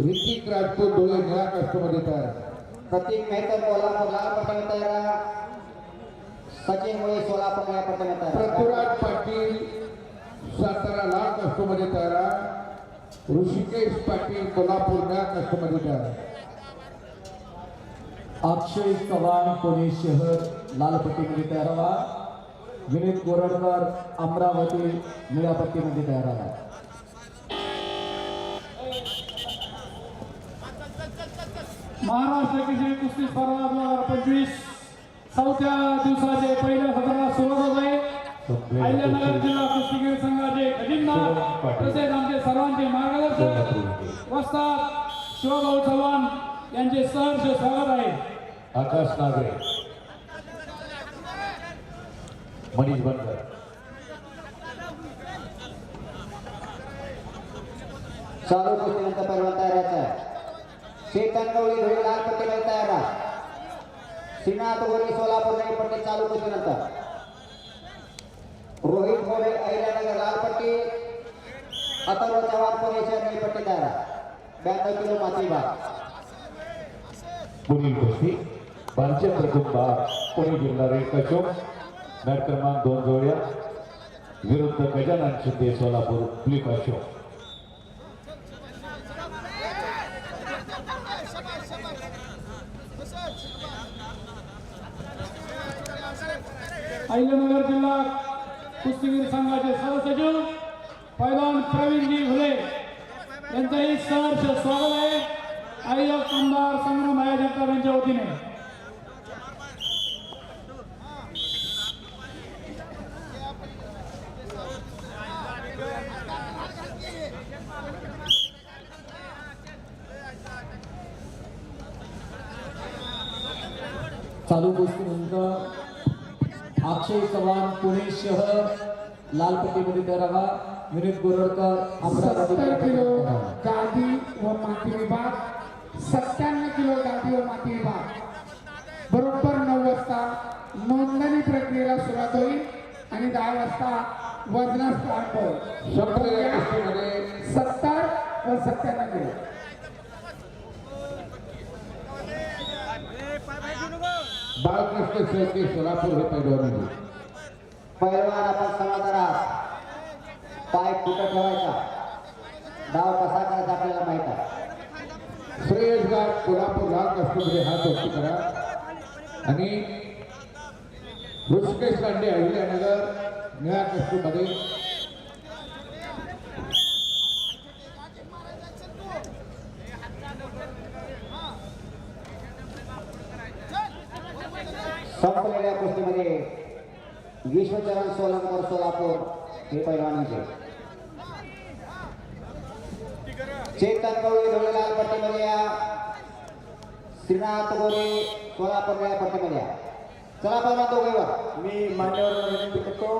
ऋतिक राजपूत डोळे निळा कष्टमध्ये तयार. प्रतीक मेहतर कोल्हापूर लाल पट्ट्याने तयार. सचिन मुळे सोलापूर निळ्या पट्ट्याने तयार. पृथ्वीराज पाटील सातारा लाल कष्टमध्ये तयार. ऋषिकेश पाटील कोल्हापूर निळा कष्टमध्ये तयार. अक्षय चव्हाण पुणे शहर लालपट्टीमध्ये तयार व्हा. विनीत गोरडकर अमरावती निळ्या पट्टीमध्ये तयार राहा महाराष्ट्र केसरी कुस्ती स्पर्धा दोन हजार पंचवीस. चौथ्या दिवसाचे पहिल्या सत्राला सुरुवात होत आहे. अहिल्यानगर जिल्हा कुस्तीगीर संघाचे खजिनदार तसेच आमचे सर्वांचे मार्गदर्शक वस्ताद शिवभाऊ चव्हाण यांचे सहर्ष स्वागत आहे. आकाश नागरे. मनीष बनकर. चालू कुस्तीनंतर पहिलवान तयारायचा आहे चेतन गवळी धुळे लाल पट्टीमध्ये तयार राहा. श्रीनाथ गोरे सोलापूर निळी पट्टी चालू नंतर. रोहित मोरे अहिल्यानगर लाल पट्टी. अथर्व चव्हाण पुणे शहर निळी पट्टी तयार राहा. ब्याण्णव किलो माती भाग. पुढील गोष्टी. बालचंद्र कुंभा पुणे जिल्हा रेड कशोम मॅट क्रमांक दोन जोड्या. विरुद्ध गजानन शिंदे सोलापूर ब्लिक अशोक अहिल्यानगर जिल्हा कुस्तीगीर संघाचे सहसचिव पैलवान प्रवीणजी घुले यांचंही सहर्ष स्वागत आहे. आयोजक आमदार संग्राम भाया यांच्या वतीने. चालू कुस्तीनंतर अक्षय चव्हाण पुणे शहर. लालपट्टीमध्ये तयार राहा. विनीत गोरडकर सत्तर किलो गादी व माती विभाग. सत्त्याण्णव किलो गादी व माती विभाग. बरोबर नऊ वाजता नोंदणी प्रक्रियेला सुरुवात होईल आणि दहा वाजता वजनास प्रारंभ होईल सत्तर व सत्त्याण्णव किलो. बाळकृष्ण शेळके सोलापूर हे पैलवान पैलवान आपण समाधान आहात. पाय कुठं ठेवायचा. डाव कसा करायचा आपल्याला माहीत आहे? श्रेयस गाव कोल्हापूर लाल कष्टमध्ये हात वरती करा. आणि ऋषिकेश लांडे अहिल्यानगर निळ्या कष्टमध्ये संपलेल्या कुस्तीमध्ये विश्वचरण सोलंकर सोलापूर हे पैलवानांचे चेतन गवळी धुळेलाल पट्टीमध्ये या. श्रीनाथ गोरे सोलापूर निळ्या पट्टीमध्ये या. चला पहिला दोघे वर. मी मान्यवर विनंती करतो